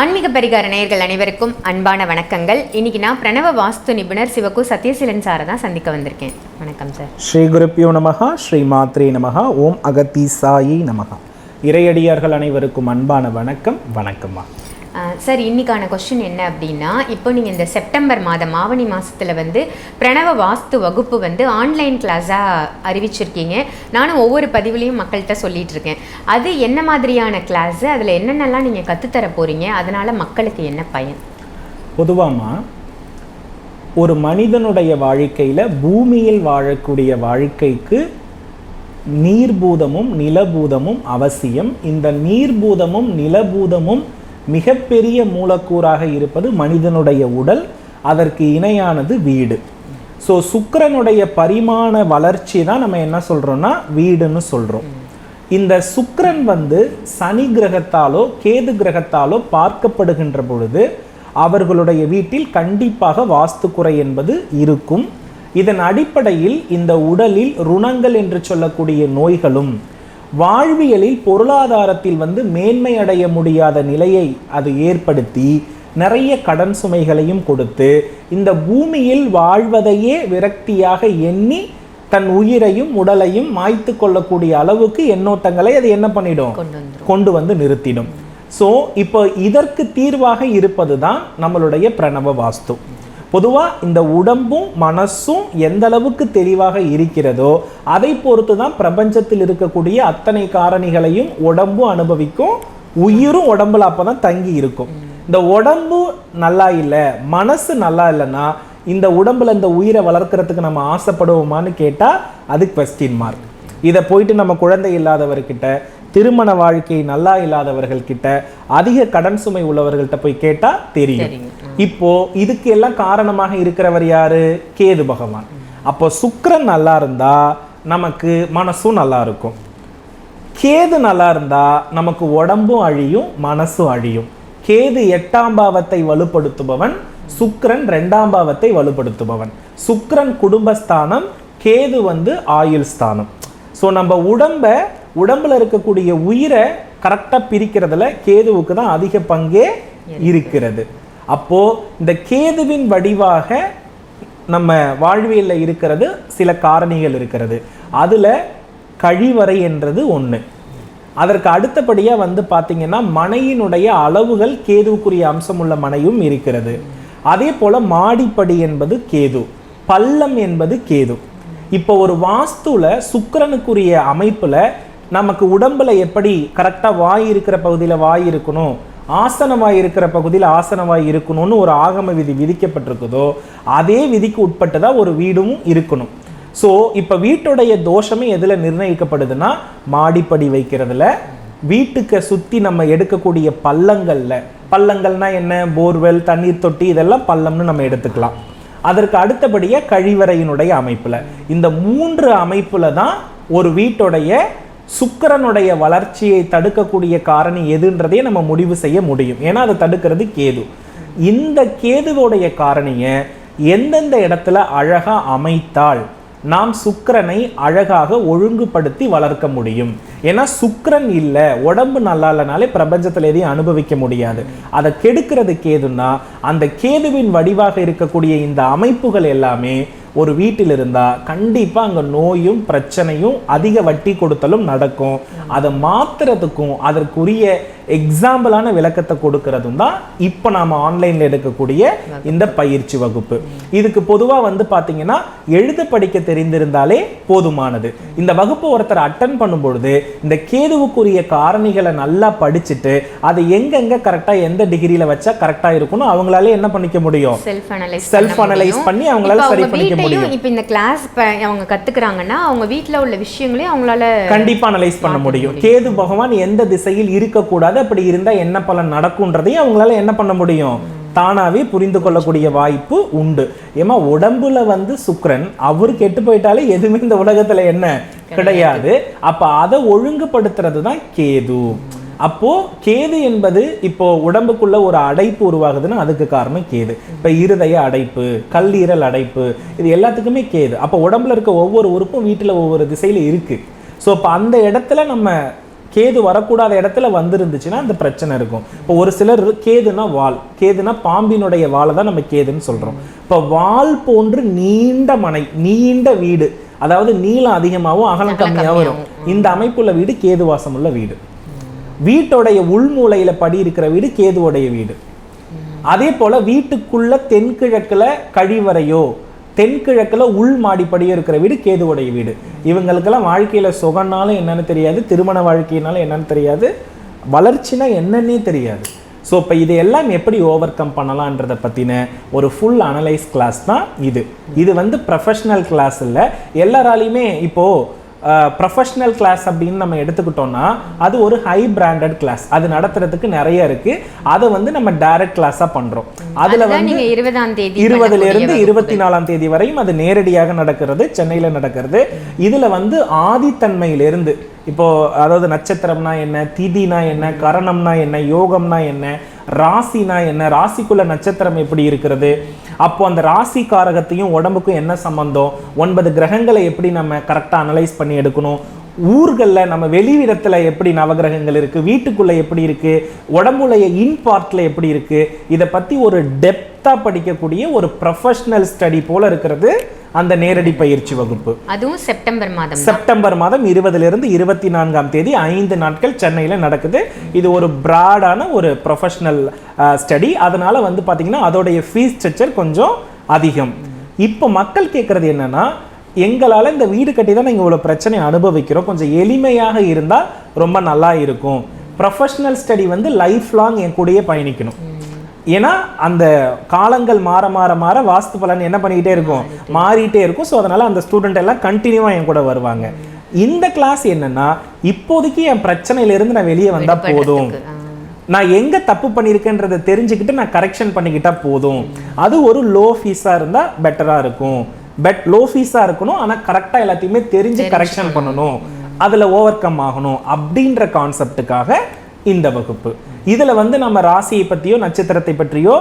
ஆன்மீக பரிகார நேயர்கள் அனைவருக்கும் அன்பான வணக்கங்கள். இன்னைக்கு நான் பிரணவ வாஸ்து நிபுணர் சிவகு சத்யசீலன் சாரை தான் சந்திக்க வந்திருக்கேன். வணக்கம் சார். ஸ்ரீ குருப்பியோ நமகா ஸ்ரீ மாத்ரே நமகா ஓம் அகத்தி சாயி நமகா இறையடியார்கள் அனைவருக்கும் அன்பான வணக்கம் வணக்கம்மா. சார் இன்னைக்கான கொஸ்டின் என்ன அப்படின்னா இப்போ நீங்கள் இந்த செப்டம்பர் மாதம் ஆவணி மாதத்தில் வந்து பிரணவ வாஸ்து வகுப்பு வந்து ஆன்லைன் கிளாஸாக அறிவிச்சிருக்கீங்க. நானும் ஒவ்வொரு பதிவுலையும் மக்கள்கிட்ட சொல்லிகிட்டு இருக்கேன். அது என்ன மாதிரியான கிளாஸ் அதில் என்னென்னலாம் நீங்கள் கற்றுத்தர போகிறீங்க அதனால் மக்களுக்கு என்ன பயன்? பொதுவாமா ஒரு மனிதனுடைய வாழ்க்கையில் பூமியில் வாழக்கூடிய வாழ்க்கைக்கு நீர்பூதமும் நிலபூதமும் அவசியம். இந்த நீர்பூதமும் நிலபூதமும் மிகப்பெரிய மூலக்கூறாக இருப்பது மனிதனுடைய உடல் அதற்கு இணையானது வீடு. ஸோ சுக்கிரனுடைய பரிமாண வளர்ச்சி தான் நம்ம என்ன சொல்கிறோம்னா வீடுன்னு சொல்கிறோம் இந்த சுக்கரன் வந்து சனி கிரகத்தாலோ கேது கிரகத்தாலோ பார்க்கப்படுகின்ற பொழுது அவர்களுடைய வீட்டில் கண்டிப்பாக வாஸ்துக்குறை என்பது இருக்கும். இதன் அடிப்படையில் இந்த உடலில் ருணங்கள் என்று சொல்லக்கூடிய நோய்களும் வாழ்வியலில் பொருளாதாரத்தில் வந்து மேன்மை அடைய முடியாத நிலையை அது ஏற்படுத்தி நிறைய கடன் சுமைகளையும் கொடுத்து இந்த பூமியில் வாழ்வதையே விரக்தியாக எண்ணி தன் உயிரையும் உடலையும் மாய்த்து கொள்ளக்கூடிய அளவுக்கு எண்ணோட்டங்களை அது என்ன பண்ணிடும்? கொண்டு வந்து நிறுத்திடும். ஸோ இப்போ இதற்கு தீர்வாக இருப்பது தான் நம்மளுடைய பிரணவ வாஸ்து. பொதுவாக இந்த உடம்பும் மனசும் எந்த அளவுக்கு தெளிவாக இருக்கிறதோ அதை பொறுத்து தான் பிரபஞ்சத்தில் இருக்கக்கூடிய அத்தனை காரணிகளையும் உடம்பும் அனுபவிக்கும். உயிரும் உடம்புல அப்போ தான் தங்கி இருக்கும். இந்த உடம்பு நல்லா இல்லை மனசு நல்லா இல்லைன்னா இந்த உடம்புல இந்த உயிரை வளர்க்கறதுக்கு நம்ம ஆசைப்படுவோமான்னு கேட்டால் அது கொஸ்டின் மார்க் இதை போயிட்டு நம்ம குழந்தை இல்லாதவர்கிட்ட திருமண வாழ்க்கை நல்லா இல்லாதவர்கள் கிட்ட அதிக கடன் சுமை உள்ளவர்கள்ட்ட போய் கேட்டா தெரியும். இப்போ இதுக்கு எல்லாம் காரணமாக இருக்கிறவர் யாரு? கேது பகவான். அப்போ சுக்கிரன் நல்லா இருந்தா நமக்கு மனசும் நல்லா இருக்கும். கேது நல்லா இருந்தா நமக்கு உடம்பும் அழியும் மனசும் அழியும். கேது எட்டாம் பாவத்தை வலுப்படுத்துபவன் சுக்கிரன் ரெண்டாம் பாவத்தை வலுப்படுத்துபவன். சுக்கிரன் குடும்பஸ்தானம் கேது வந்து ஆயுள் ஸ்தானம். ஸோ நம்ம உடம்ப உடம்புல இருக்கக்கூடிய உயிரை கரெக்டாக பிரிக்கிறதுல கேதுவுக்கு தான் அதிக பங்கே இருக்கிறது. அப்போ இந்த கேதுவின் வடிவாக நம்ம வாழ்வியலில் இருக்கிறது சில காரணிகள் இருக்கிறது. அதுல கழிவறை என்றது ஒண்ணு. அதற்கு அடுத்தபடியாக வந்து பார்த்தீங்கன்னா மனையினுடைய அளவுகள் கேதுவுக்குரிய அம்சமுள்ள மனையும் இருக்கிறது. அதே போல மாடிப்படி என்பது கேது பள்ளம் என்பது கேது. இப்போ ஒரு வாஸ்துல சுக்கிரனுக்குரிய அமைப்புல நமக்கு உடம்பில் எப்படி கரெக்டாக வாய் இருக்கிற பகுதியில் வாய் இருக்கணும் ஆசனவாய் இருக்கிற பகுதியில் ஆசனவாய் இருக்கணும்னு ஒரு ஆகம விதி விதிக்கப்பட்டிருக்குதோ அதே விதிக்கு உட்பட்டு தான் ஒரு வீடும் இருக்கணும். ஸோ இப்போ வீட்டுடைய தோஷமே எதில் நிர்ணயிக்கப்படுதுன்னா மாடிப்படி வைக்கிறதுல வீட்டுக்கு சுற்றி நம்ம எடுக்கக்கூடிய பள்ளங்களில் பள்ளங்கள்னா என்ன? போர்வெல் தண்ணீர் தொட்டி இதெல்லாம் பள்ளம்னு நம்ம எடுத்துக்கலாம். அதற்கு அடுத்தபடியாக கழிவறையினுடைய அமைப்பில். இந்த மூன்று அமைப்பில் தான் ஒரு வீட்டுடைய சுக்கரனுடைய வளர்ச்சியை தடுக்கக்கூடிய காரணி எதுன்றதையே நம்ம முடிவு செய்ய முடியும். ஏன்னா அதை தடுக்கிறது கேது. இந்த கேதுவோடைய காரணியை எந்தெந்த இடத்துல அழகா அமைத்தால் நாம் சுக்கரனை அழகாக ஒழுங்குபடுத்தி வளர்க்க முடியும். ஏன்னா சுக்கரன் இல்லை உடம்பு நல்லா இல்லைனாலே பிரபஞ்சத்தில் எதையும் அனுபவிக்க முடியாது. அதை கெடுக்கிறது கேதுன்னா அந்த கேதுவின் வடிவாக இருக்கக்கூடிய இந்த அமைப்புகள் எல்லாமே ஒரு வீட்டில் இருந்தா கண்டிப்பா அங்க நோயும் பிரச்சனையும் அதிக வட்டி கொடுத்தலும் நடக்கும். அதை மாத்துறதுக்கும் அதற்குரிய எக்ஸாம்பிளான விளக்கத்தை கொடுக்கறதும் தான் இப்போ நாம ஆன்லைன்ல எடுக்கக்கூடிய இந்த பயிற்சி வகுப்பு. இதுக்கு பொதுவா வந்து பாத்தீங்கன்னா எழுத படிக்க தெரிந்திருந்தாலே போதுமானது. இந்த வகுப்பு ஒருத்தர் அட்டன் பண்ணும் பொழுது இந்த கேதுவுக்குரிய காரணிகளை நல்லா படிச்சுட்டு அதை எங்கெங்க கரெக்டா எந்த டிகிரியில வச்சா கரெக்டா இருக்கணும் அவங்களால என்ன பண்ணிக்க முடியும்? செல்ஃப் அனலைஸ் பண்ணி அவங்களால சரி பண்ணிக்க முடியும். இப்போ இந்த கிளாஸ் அவங்க கத்துக்கிறாங்கன்னா அவங்க வீட்ல உள்ள விஷயங்களையும் அவங்களால கண்டிப்பா அனலைஸ் பண்ண முடியும். கேது பகவான் எந்த திசையில் இருக்கக்கூடாது அப்படி இருந்தா என்ன பலன் நடக்கும்ன்றதையும் அவங்களால என்ன பண்ண முடியும்? தானாவே புரிந்து கொள்ளக்கூடிய வாய்ப்பு உண்டு. ஏமா உடம்புல வந்து சுக்கிரன் அவர் கெட்டு போயிட்டாலே எதுவுமே இந்த உலகத்துல என்ன? கிடையாது. அப்ப அதை ஒழுங்குபடுத்துறது தான் கேது. அப்போ கேது என்பது இப்போ உடம்புக்குள்ள ஒரு அடைப்பு உருவாகுதுன்னா அதுக்கு காரணம் கேது. இப்ப இருதய அடைப்பு கல்லீரல் அடைப்பு இது எல்லாத்துக்குமே கேது. அப்போ உடம்புல இருக்க ஒவ்வொரு உறுப்பும் வீட்டுல ஒவ்வொரு திசையில இருக்கு. ஸோ அப்போ அந்த இடத்துல நம்ம கேது வரக்கூடாத இடத்துல வந்திருந்துச்சுன்னா அந்த பிரச்சனை இருக்கும். இப்போ ஒரு சிலர் கேதுனா வால் கேதுனா பாம்பினுடைய வாலை தான் நம்ம கேதுன்னு சொல்றோம். இப்போ வால் போன்று நீண்ட மனை நீண்ட வீடு அதாவது நீளம் அதிகமாகவும் அகலம் கம்மியாகவும் இருக்கும் இந்த அமைப்புள்ள வீடு கேது வாசம் உள்ள வீடு. வீட்டோடைய உள்மூலையில படி இருக்கிற வீடு கேதுவோடைய வீடு. அதே போல வீட்டுக்குள்ள தென்கிழக்குல கழிவறையோ தென்கிழக்குல உள் மாடிப்படியோ இருக்கிற வீடு கேதுவுடைய வீடு. இவங்களுக்கெல்லாம் வாழ்க்கையில சுகம்னாலும் என்னன்னு தெரியாது திருமண வாழ்க்கையினாலும் என்னன்னு தெரியாது வளர்ச்சினா என்னன்னே தெரியாது. ஸோ இப்போ இதையெல்லாம் எப்படி ஓவர் கம் பண்ணலான்றதை பற்றின ஒரு ஃபுல் அனலைஸ் கிளாஸ் தான் இது. இது வந்து ப்ரொஃபஷ்னல் கிளாஸ் இல்லை. எல்லாராலையுமே இப்போது ப்ரொஃபஷ்னல் கிளாஸ் அப்படின்னு நம்ம எடுத்துக்கிட்டோம்னா அது ஒரு ஹை பிராண்டட் கிளாஸ் அது நடத்துறதுக்கு நிறைய இருக்கு. அதை வந்து நம்ம டைரக்ட் கிளாஸாக பண்றோம். அதுல வந்து இருபதாம் தேதி இருபதுல பண்ணக்கூடிய இருந்து வகுப்பு. இருபத்தி நாலாம் தேதி வரையும் அது நேரடியாக நடக்கிறது சென்னையில நடக்கிறது. இதுல வந்து ஆதித்தன்மையிலிருந்து இப்போது அதாவது நட்சத்திரம்னா என்ன திதினா என்ன கரணம்னா என்ன யோகம்னா என்ன ராசினா என்ன ராசிக்குள்ள நட்சத்திரம் எப்படி இருக்கிறது? அப்போ அந்த ராசி காரகத்தையும் உடம்புக்கும் என்ன சம்பந்தம்? ஒன்பது கிரகங்களை எப்படி நம்ம கரெக்டாக அனலைஸ் பண்ணி எடுக்கணும்? ஊர்கள்ல நம்ம வெளியிடத்துல எப்படி நவகிரகங்கள் இருக்கு வீட்டுக்குள்ள எப்படி இருக்கு உடம்புடைய இன் பார்ட்ல எப்படி இருக்கு இதை பத்தி ஒரு டெப்தா படிக்கக்கூடிய ஒரு ப்ரொஃபஷனல் ஸ்டடி போல இருக்கிறது அந்த நேரடி பயிற்சி வகுப்பு. அதுவும் செப்டம்பர் மாதம். செப்டம்பர் மாதம் இருபதுல இருந்து இருபத்தி நான்காம் தேதி ஐந்து நாட்கள் சென்னையில் நடக்குது. இது ஒரு பிராடான ஒரு ப்ரொஃபஷனல் ஸ்டடி அதனால வந்து பாத்தீங்கன்னா அதோடைய ஃபீஸ் ஸ்ட்ரக்சர் கொஞ்சம் அதிகம். இப்போ மக்கள் கேட்கறது என்னன்னா எங்களால் இந்த வீடு கட்டி தான் நாங்கள் இவ்வளோ பிரச்சனை அனுபவிக்கிறோம். கொஞ்சம் எளிமையாக இருந்தால் ரொம்ப நல்லா இருக்கும். ப்ரொஃபஷனல் ஸ்டடி வந்து லைஃப் லாங் என் கூடயே பயணிக்கணும். ஏன்னா அந்த காலங்கள் மாற மாற மாற வாஸ்து பலன் என்ன பண்ணிக்கிட்டே இருக்கும்? மாறிட்டே இருக்கும். ஸோ அதனால அந்த ஸ்டூடெண்ட் எல்லாம் கண்டினியூவாக என் கூட வருவாங்க. இந்த கிளாஸ் என்னன்னா இப்போதைக்கு என் பிரச்சனையில இருந்து நான் வெளியே வந்தா போதும். நான் எங்க தப்பு பண்ணியிருக்கேன்றதை தெரிஞ்சுக்கிட்டு நான் கரெக்ஷன் பண்ணிக்கிட்டா போதும். அது ஒரு லோ ஃபீஸா இருந்தா பெட்டரா இருக்கும். பெட் லோ ஃபீஸா இருக்கணும். ஆனா கரெக்டா எல்லாத்தையுமே தெரிஞ்சு கரெக்ஷன் பண்ணணும். அதுல ஓவர் கம் ஆகணும் அப்படின்ற கான்செப்டுக்காக இந்த வகுப்பு. இதுல வந்து நம்ம ராசியை பத்தியோ நட்சத்திரத்தை பற்றியோ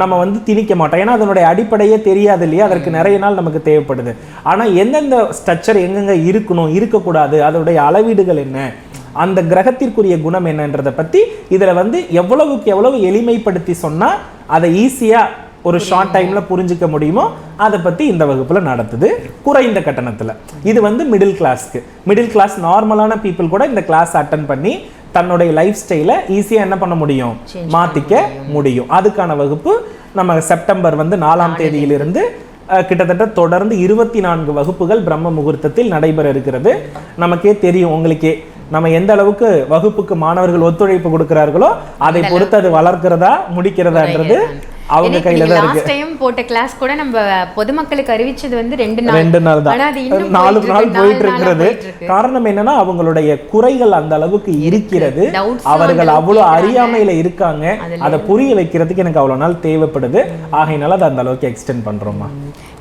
நம்ம வந்து திணிக்க மாட்டோம். ஏன்னா அதனுடைய அடிப்படையே தெரியாது இல்லையா? அதற்கு நிறைய நாள் நமக்கு தேவைப்படுது. ஆனா எந்தெந்த ஸ்ட்ரக்சர் எங்கெங்க இருக்கணும் இருக்கக்கூடாது அதனுடைய அளவீடுகள் என்ன அந்த கிரகத்திற்குரிய குணம் என்னன்றதை பத்தி இதுல வந்து எவ்வளவுக்கு எவ்வளவு எளிமைப்படுத்தி சொன்னா அதை ஈஸியா ஒரு ஷார்ட் டைம்ல புரிஞ்சுக்க முடியுமோ? அதை பத்தி இந்த வகுப்புல நடத்துது. குறைந்த கட்டணத்துல. இது வந்து மிடில் கிளாஸ்க்கு மிடில் கிளாஸ் நார்மலான பீப்புள் கூட இந்த கிளாஸ் அட்டன் பண்ணி தன்னுடைய லைஃப் ஸ்டைலை ஈஸியா என்ன பண்ண முடியும்? மாத்திக்க முடியும். அதுக்கான வகுப்பு நம்ம செப்டம்பர் வந்து நாலாம் தேதியிலிருந்து கிட்டத்தட்ட தொடர்ந்து இருபத்தி நான்கு வகுப்புகள் பிரம்ம முகூர்த்தத்தில் நடைபெற இருக்கிறது. நமக்கே தெரியும் உங்களுக்கே. நம்ம எந்த அளவுக்கு வகுப்புக்கு மாணவர்கள் ஒத்துழைப்பு கொடுக்கிறார்களோ அதை பொறுத்து அது வளர்க்கிறதா முடிக்கிறதான்றது. அவங்க கையில தான் இருக்கு. லாஸ்ட் டைம் போட்ட கிளாஸ் கூட நம்ம பொதுமக்களுக்கு அறிவிச்சது வந்து ரெண்டு நாள். ரெண்டு நாள் தான். இன்னும் நாலு நாள் போயிட்டு இருக்கிறது. காரணம் என்னன்னா அவங்களுடைய குறைகள் அந்த அளவுக்கு இருக்கிறது. அவர்கள் அவ்வளவு அறியாமையில இருக்காங்க. அதை புரிய வைக்கிறதுக்கு எனக்கு அவ்வளவு நாள் தேவைப்படுது. ஆகையினால அதை அந்த அளவுக்கு எக்ஸ்டெண்ட் பண்றோமா?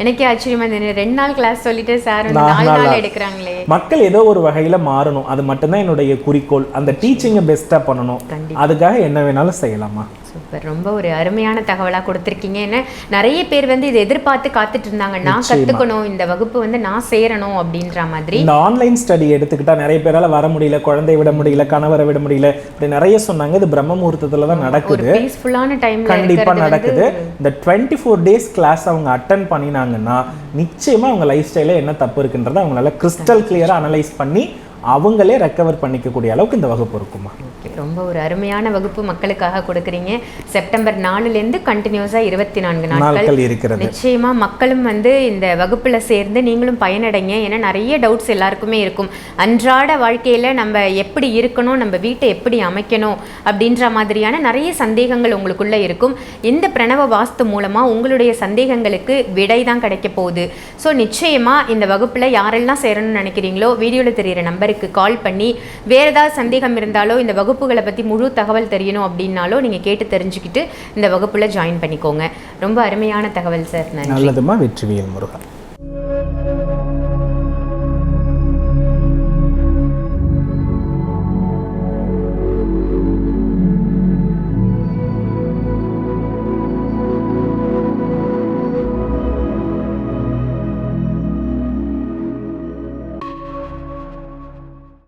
எனக்கே ஆச்சரியமா இருந்தது. ரெண்டு நாள் கிளாஸ் சொல்லிட்டு சார் நாலு நாளா. எடுக்கிறாங்களே. மக்கள் ஏதோ ஒரு வகையில மாறணும். அது மட்டும்தான் என்னுடைய குறிக்கோள். அந்த டீச்சிங்கை பெஸ்டா பண்ணணும். அதுக்காக என்ன வேணாலும் செய்யலாமா? சூப்பர். ரொம்ப ஒரு அருமையான தகவலா கொடுத்துருக்கீங்க. ஏன்னா நிறைய பேர் வந்து இதை எதிர்பார்த்து காத்துட்டு இருந்தாங்க. நான். கத்துக்கணும் இந்த வகுப்பு வந்து நான் சேரணும் அப்படின்ற மாதிரி. இந்த ஆன்லைன் ஸ்டடி எடுத்துக்கிட்டா நிறைய பேரால வர முடியல குழந்தைய விட முடியல கணவரை விட முடியல இப்படி நிறைய சொன்னாங்க. இது பிரம்ம முகூர்த்தத்துல தான் நடக்குது. பீஸ்ஃபுல்லான டைம்ல கண்டிப்பா இருக்கிறது நடக்குது. இந்த டுவெண்ட்டி ஃபோர் டேஸ் கிளாஸ் அவங்க அட்டன் பண்ணினாங்கன்னா நிச்சயமா அவங்க லைஃப் ஸ்டைல என்ன தப்பு இருக்குன்றதை அவங்களால கிறிஸ்டல் கிளியரா அனலைஸ் பண்ணி அவங்களே ரெக்கவர் பண்ணிக்கக்கூடிய அளவுக்கு இந்த வகுப்பு இருக்குமா? ரொம்ப ஒரு அருமையான வகுப்பு மக்களுக்காக கொடுக்குறீங்க. செப்டம்பர் நாலுலேருந்து கண்டினியூஸாக இருபத்தி நான்கு நாட்கள். இருக்கிறது. நிச்சயமா மக்களும் வந்து இந்த வகுப்புல சேர்ந்து நீங்களும் பயனடைங்க. ஏன்னா நிறைய டவுட்ஸ் எல்லாருக்குமே இருக்கும். அன்றாட வாழ்க்கையில நம்ம எப்படி இருக்கணும் நம்ம வீட்டை எப்படி அமைக்கணும் அப்படின்ற மாதிரியான நிறைய சந்தேகங்கள் உங்களுக்குள்ள இருக்கும். இந்த பிரணவ வாஸ்து மூலமா உங்களுடைய சந்தேகங்களுக்கு விடை தான் கிடைக்க போகுது. ஸோ நிச்சயமா இந்த வகுப்புல யாரெல்லாம் சேரணும்னு நினைக்கிறீங்களோ வீடியோல தெரியிற நம்பருக்கு கால் பண்ணி வேற ஏதாவது சந்தேகம் இருந்தாலோ இந்த வகுப்புகளை பத்தி முழு தகவல் தெரியணும் அப்படின்னாலோ நீங்க கேட்டு தெரிஞ்சுக்கிட்டு இந்த வகுப்புல ஜாயின் பண்ணிக்கோங்க. ரொம்ப அருமையான தகவல் சார் நல்லதுமா வெற்றிவியல் முருகன்.